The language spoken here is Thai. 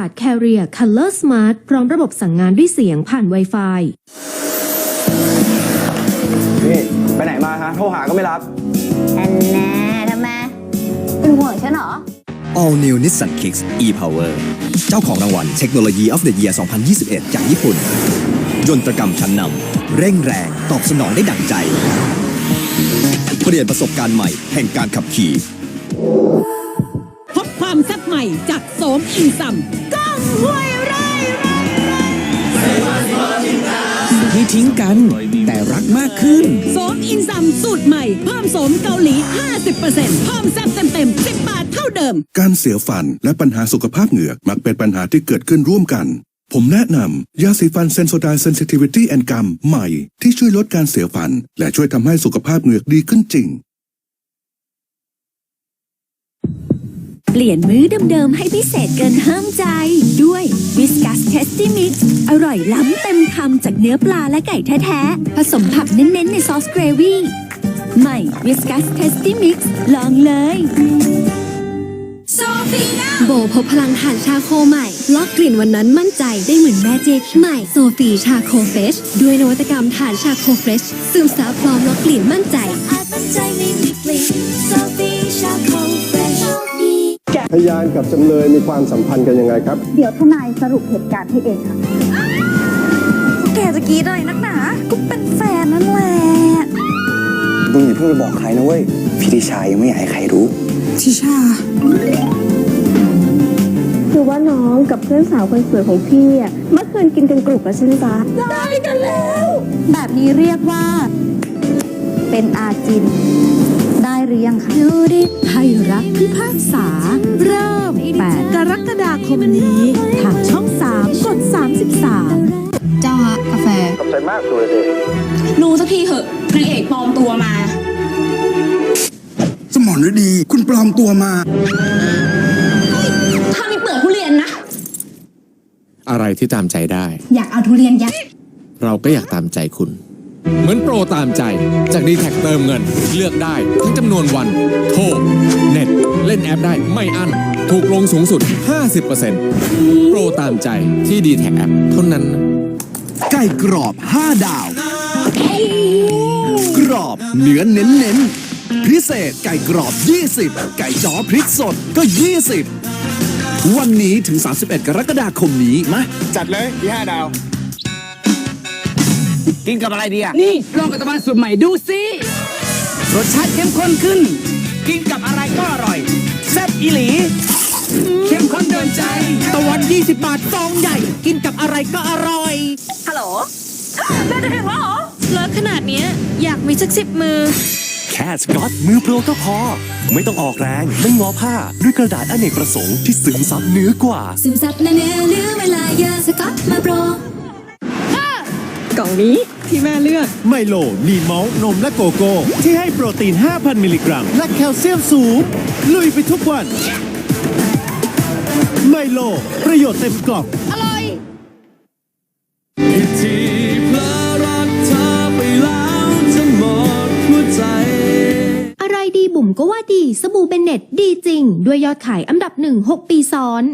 าศ Carrier Color Smart พร้อมระบบสั่งงานด้วยเสียงผ่าน Wi-Fi นี่ไปไหนมาฮะ โทรหาก็ไม่รับ อันแน่ทำไมเป็นห่วงฉันเหรอ All New Nissan Kicks e-Power เจ้าของรางวัลเทคโนโลยี of the Year 2021 จากญี่ปุ่น ยนตรกรรมชั้นนำเร่งแรงตอบสนองได้ดั่งใจ เปลี่ยนประสบการณ์ใหม่แห่งการขับขี่พบ ความแซ่บใหม่จากโสมอินซัมก้องห้วยไร่ไม่ทิ้งกัน แต่รักมากขึ้นโสมอินซัมสูตรใหม่ เพิ่มโสมเกาหลี 50%เพิ่มแซ่บเต็มๆ10 บาทเท่าเดิม การเสียวฟันและปัญหาสุขภาพเหงือกมักเป็นปัญหาที่เกิดขึ้นร่วมกันผมแนะนำ ยาสีฟันเซนโซไดเซนซิทิวิตี้แอนกัมใหม่ ที่ช่วยลดการเสียวฟัน และช่วยทำให้สุขภาพเหงือกดีขึ้นจริง เปลี่ยนมื้อเดิมๆ ให้พิเศษเกินห้ามใจ ด้วยวิสกัสเทสตี้มิกซ์อร่อยล้ำเต็มคำจากเนื้อปลาและไก่แท้ๆ ผสมผักเน้นๆ ในซอสเกรวี่ใหม่วิสกัสเทสตี้มิกซ์ลองเลยโบพบพลังฐานชาโคใหม่ ล็อกกลิ่นวันนั้นมั่นใจได้เหมือนแมจิกใหม่ โซฟีชาโคเฟชด้วยนวัตกรรมฐานชาโคเฟชซึมซับพร้อมล็อกกลิ่นมั่นใจอาจมั่นใจไม่มีกลิ่นโซฟี พยานกับจำเลยมีความสัมพันธ์กันยังไงครับ เดี๋ยวทนายสรุปเหตุการณ์ให้เองค่ะ แกจะกรีดอะไรนักหนา ก็เป็นแฟนนั่นแหละ มึงอย่าเพิ่งไปบอกใครนะเว้ย พี่ทิชายังไม่อยากให้ใครรู้ ชิชา คือว่าน้องกับเพื่อนสาวคนสวยของพี่อะเมื่อคืนกินกันกรุบแล้วใช่ไหมจ๊ะ ได้กันแล้ว แบบนี้เรียกว่า เป็นอาจิน ได้หรือยังคะดูดิให้รักพิพากษา เริ่ม 8 กรกฎาคมนี้ ทางช่อง 3 กด 33 เจ้าฮะกาแฟขอบใจมากสุรเดชรู้สักทีเหอะนางเอกปลอมตัวมา สมรฤดี คุณปลอมตัวมาถ้ามีเปลือกทุเรียนนะ อะไรที่ตามใจได้ อยากเอาทุเรียนยัดเราก็อยากตามใจคุณ เหมือนโปรตามใจจากดีแท็เติมเงิน เลือกได้ทั้งจำนวนวัน โทรเน็ต เล่นแอปได้ไม่อั้น ถูกลงสูงสุด 50%โปรตามใจที่ดีแท็แอปเท่านั้นนะไก่กรอบ 5 ดาว กรอบเนื้อเน้นๆพิเศษไก่กรอบ 20 ไก่จ้อพริกสดก็ 20 วันนี้ถึง 31 กรกฎาคมนี้มาจัดเลยที่ห้าดาว กินกับอะไรดีอะนี่ลองกับตะวันสูตรใหม่ดูสิรสชาติเข้มข้นขึ้น กินกับอะไรก็อร่อยแซ่บอีหลี เข้มข้นเดินใจ ตะวัน 20 บาทฟองใหญ่ กินกับอะไรก็อร่อย ฮัลโหลแม่จะถึงแล้วเหรอเลิศขนาดเนี้ยอยากมีสักสิบมือ แค่สกอตมือโปรก็พอ ไม่ต้องออกแรงไม่งอผ้า ด้วยกระดาษอเนกประสงค์ที่ซึมซับเนื้อกว่า ซึมซับเนื้อเนื้อเวลายาสก๊อตมาโปร กล่องนี้ที่แม่เลือก ไมโลมีมอลต์นมและโกโก้ ที่ให้โปรตีน 5,000 มิลลิกรัม และแคลเซียมสูง ลุยไปทุกวัน ไมโล ประโยชน์เต็มกล่องอะไรดีบุ๋มก็ว่าดี สบู่เบนเน็ตดีจริง ด้วยยอดขายอันดับหนึ่ง6ปีซ้อน